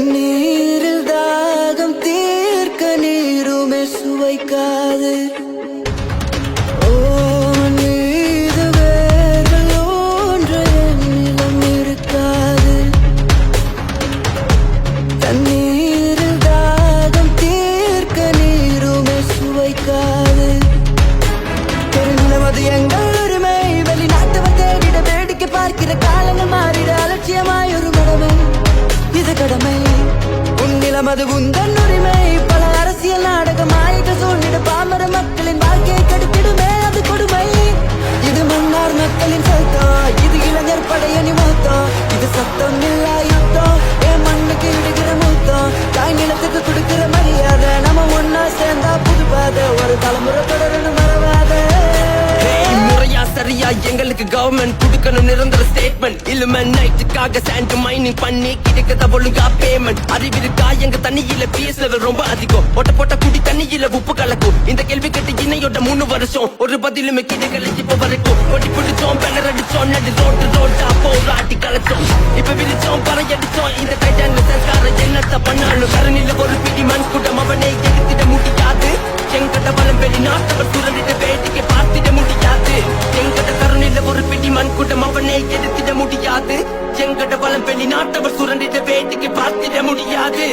கண்ணீரில் தாகம் தீர்க்க நீருமே சுவைக்காது. தண்ணீரில் தாகம் தீர்க்க நீருமே சுவைக்காது. தெரிந்தமது எங்கள் உரிமை வெளிநாட்டவர் தேடிட வேடிக்கை பார்க்கிற காலங்கள் மாறிட அலட்சியமாய் ஒரு கடமை இது கடமை. உன்னிலம் குந்தன் உரிமை. பல அரசியல் நாடகம் மாயிட்ட சூழ்நிட பாமர மக்களின் வாழ்க்கையை கெடுத்திடுமே அது கொடுமை. இது மன்னார் மக்களின் சத்தம். இது இளைஞர் படையணி மூத்தம். இது சத்தம் இல்லா யுத்தம். என் மண்ணுக்கு இடுகிற மூத்தம். தாய் நிலத்துக்கு கொடுக்கிற மரியாதை. நம்ம ஒன்னா சேர்ந்தா புதுப்பாத ஒரு தலைமுறை தொடரணும் மறவா சரியா எங்களுக்கு கவர்மெண்ட் கொடுக்கணும் நிரந்தர ஸ்டேட்மெண்ட் இலும நைட்டுக்காக சாண்ட் மைனிங் பண்ணி கிடைக்கத ஒழுங்கா பேமெண்ட் அறிவிருக்கா எங்க தண்ணியில பிஎஸ் லெவல் ரொம்ப அதிகம். ஒட்ட போட்ட குடி தண்ணியில உப்பு கலக்கும். இந்த கேள்வி கேட்டு இணையோட மூணு வருஷம். ஒரு பதிலுமே கிடைக்கல இப்ப வரைக்கும். கொட்டி பிடிச்சோம் பேனர் அடிச்சோம் நடு ரோட்டு ரோட்டா போராட்டி கலச்சோம். இப்ப விரிச்சோம் பறையடிச்சோம் இந்த டைட்டான் சர்க்கார என்னத்த பண்ணாலும் கரணில ஒரு பிடி மண் கூட்டம் அவனை எடுத்திட முடியாது. எங்கட பலம் வெளிநாட்டவர் சுரண்டிட வேடிக்கை பார்த்திட மண் கூட்டம் அவனை எடுத்திட முடியாது. எங்கட பலம் வெளிநாட்டவர் சுரண்டிட வேடிக்கை பார்த்திட முடியாது.